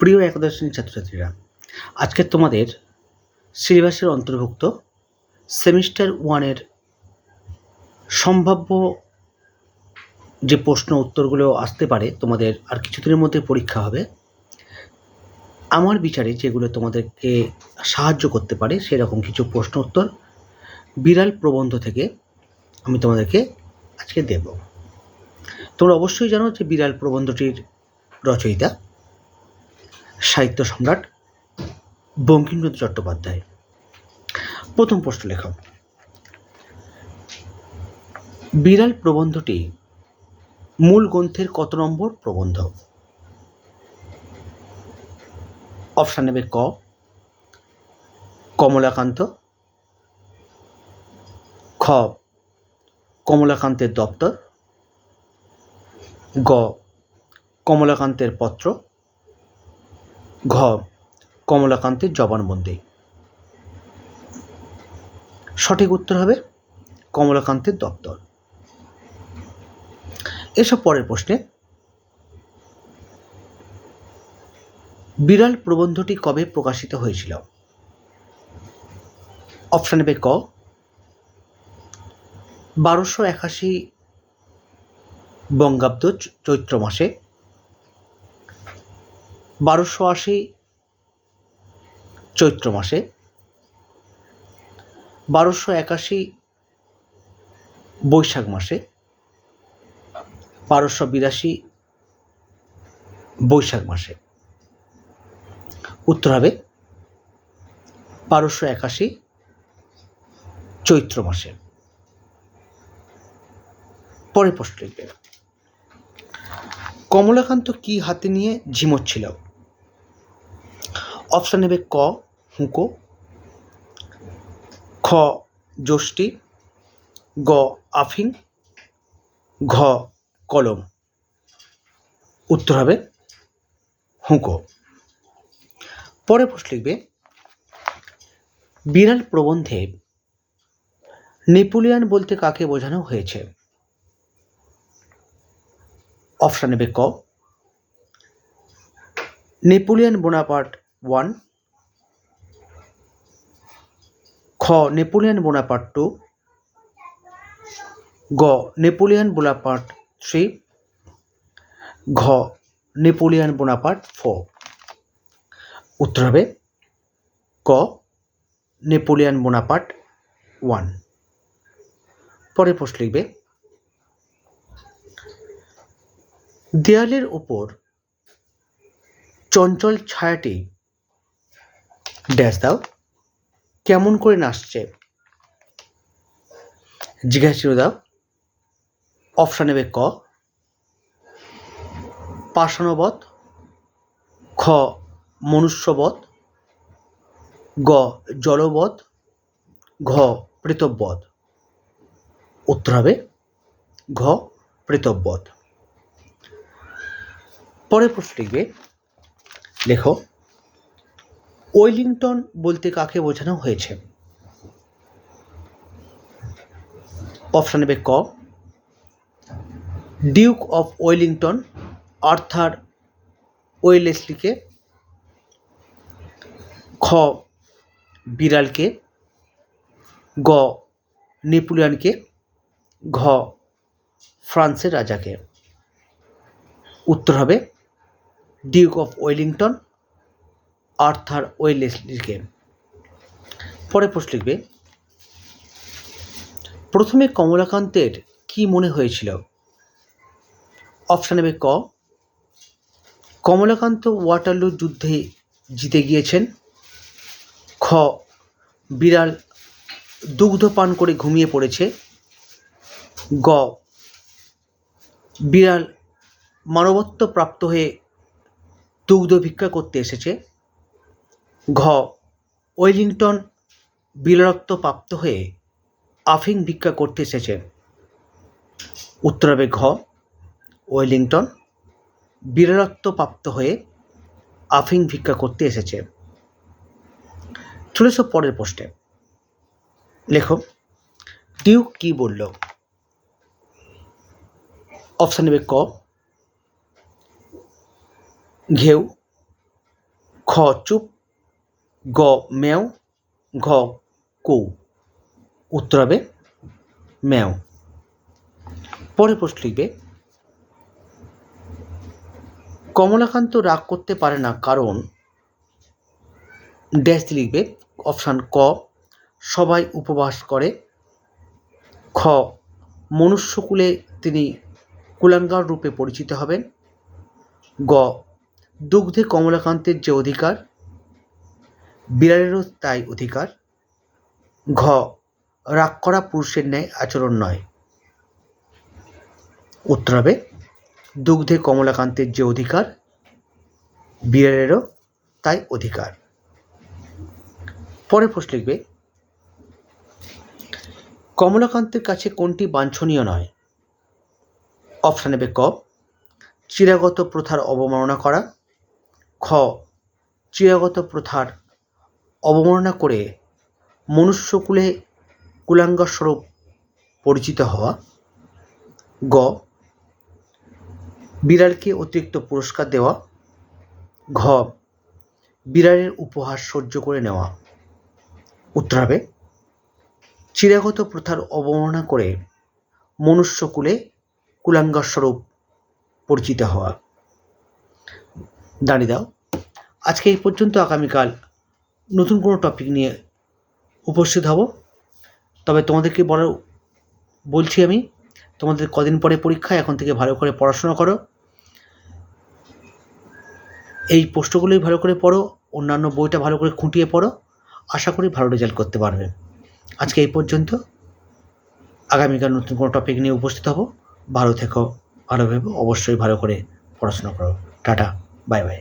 প্রিয় একাদশ শ্রেণির ছাত্রছাত্রীরা, আজকে তোমাদের সিলেবাসের অন্তর্ভুক্ত সেমিস্টার ওয়ানের সম্ভাব্য যে প্রশ্ন উত্তরগুলো আসতে পারে, তোমাদের আর কিছুদিনের মধ্যে পরীক্ষা হবে। আমার বিচারে যেগুলো তোমাদেরকে সাহায্য করতে পারে, সেরকম কিছু প্রশ্ন উত্তর বিড়াল প্রবন্ধ থেকে আমি তোমাদেরকে আজকে দেব। তোমরা অবশ্যই জানো যে বিড়াল প্রবন্ধটির রচয়িতা সাহিত্য সম্রাট বঙ্কিমচন্দ্র চট্টোপাধ্যায়। প্রথম প্রশ্ন লেখক। বিড়াল প্রবন্ধটি মূল গ্রন্থের কত নম্বর প্রবন্ধ? অপশান নেবে ক। কমলাকান্ত। খ। কমলাকান্তের দপ্তর। গ। কমলাকান্তের পত্র। ঘ, কমলাকান্তের জবানবন্দি। সঠিক উত্তর হবে কমলাকান্তের দপ্তর। এসব পরের প্রশ্নে। বিড়াল প্রবন্ধটি কবে প্রকাশিত হয়েছিল? অপশান নেবে ক। বারোশো একাশি বঙ্গাব্দ চৈত্র মাসে বারোশো আশি চৈত্র মাসে, বারোশো একাশি বৈশাখ মাসে, বারোশো বিরাশি বৈশাখ মাসে। উত্তর হবে বারোশো একাশি চৈত্র মাসে। পরে প্রশ্ন লিখবেন। কমলাকান্ত কি হাতে নিয়ে ঝিমোচ্ছিল? অপশান নেবে ক, হুঁকো। খ যষ্টি গ আফিং ঘ, কলম। উত্তর হবে হুঁকো। পরে প্রশ্ন লিখবে, বিড়াল প্রবন্ধে নেপোলিয়ান বলতে কাকে বোঝানো হয়েছে? অপশান নেবে ক নেপোলিয়ান বোনাপার্ট ওয়ান। খ, নেপোলিয়ান বোনাপার্ট টু। গ, নেপোলিয়ান বোনাপার্ট থ্রি। ঘ, নেপোলিয়ান বোনাপার্ট ফোর। উত্তর হবে ক, নেপোলিয়ান বোনাপার্ট ওয়ান। পরে প্রশ্ন লিখবে দেয়ালের ওপর চঞ্চল ছায়াটি ড্যাশ দাও। কেমন করে নাচছে? জিজ্ঞাসা দাও। অপশান নেবে ক। পাষাণবধ খ মনুষ্যবধ গ জলবধ ঘ প্রেতবধ উত্তর হবে ঘ প্রেতবধ পরের প্রশ্ন লিখবে। লেখো, ওয়েলিংটন বলতে কাকে বোঝানো হয়েছে? অপশান নেবে ক, ডিউক অফ ওয়েলিংটন, আর্থার ওয়েলেসলিকে, খ, বিড়ালকে, গ, নেপোলিয়নকে, ঘ, ফ্রান্সের রাজাকে। উত্তর হবে ডিউক অফ ওয়েলিংটন আর্থার ওয়েলেসলিকে পরে প্রশ্ন লিখবে, প্রথমে কমলাকান্তের কি মনে হয়েছিল? অপশান ক, কমলাকান্ত ওয়াটারলু যুদ্ধে জিতে গিয়েছেন। খ, বিড়াল দুগ্ধ পান করে ঘুমিয়ে পড়েছে। গ, বিড়াল মানবত্ব প্রাপ্ত হয়ে দুগ্ধ ভিক্ষা করতে এসেছে। ঘ, ওয়েলিংটন বিড়ালত্ব প্রাপ্ত হয়ে আফিং ভিক্ষা করতে এসেছে। উত্তর হবে ঘ, ওয়েলিংটন বীরত্ব প্রাপ্ত হয়ে আফিং ভিক্ষা করতে এসেছে। চলে এসো পরের পোস্টে লেখো, ডিউক কি বলল? অপশান নেবে ক ঘেউ, খ চুপ, গ ম্যাও, ঘ কৌ। উত্তর হবে ম্যাও। পরে প্রশ্ন লিখবে, কমলাকান্ত রাগ করতে পারে না কারণ ড্যাশ লিখবে অপশান ক, সবাই উপবাস করে। খ, মনুষ্যকুলে তিনি কুলাঙ্গার রূপে পরিচিত হবেন। গ দুগ্ধে কমলাকান্তের যে অধিকার, বিড়ালেরও তাই অধিকার। ঘ রাগ করা পুরুষের ন্যায় আচরণ নয়। উত্তর হবে, দুগ্ধে কমলাকান্তের যে অধিকার, বিড়ালেরও তাই অধিকার। পরে প্রশ্ন লিখবে, কমলাকান্তের কাছে কোনটি বাঞ্ছনীয় নয়? অপশান নেবে ক, চিরাগত প্রথার অবমাননা করা খ, চিরাগত প্রথার অবমাননা করে মনুষ্যকুলে কুলাঙ্গার স্বরূপ পরিচিত হওয়া। গ, বিড়ালকে অতিরিক্ত পুরস্কার দেওয়া। ঘ, বিড়ালের উপহার সহ্য করে নেওয়া। উত্তর হবে চিরাগত প্রথার অবমাননা করে মনুষ্যকুলে কুলাঙ্গার স্বরূপ পরিচিত হওয়া। দাঁড়িয়ে দাও। আজকে এই পর্যন্ত আগামীকাল নতুন কোনো টপিক নিয়ে উপস্থিত হব। তবে তোমাদেরকে বড় বলছি আমি, তোমাদের কদিন পরে পরীক্ষা, এখন থেকে ভালো করে পড়াশোনা করো। এই পোস্টগুলোই ভালো করে পড়ো, অন্যান্য বইটা ভালো করে খুঁটিয়ে পড়ো, আশা করি ভালো রেজাল্ট করতে পারবে। আজকে এই পর্যন্ত, আগামীকাল নতুন কোনো টপিক নিয়ে উপস্থিত হব। ভালো থেকো ভালো ভেবো অবশ্যই ভালো করে পড়াশোনা করো। Tata bye bye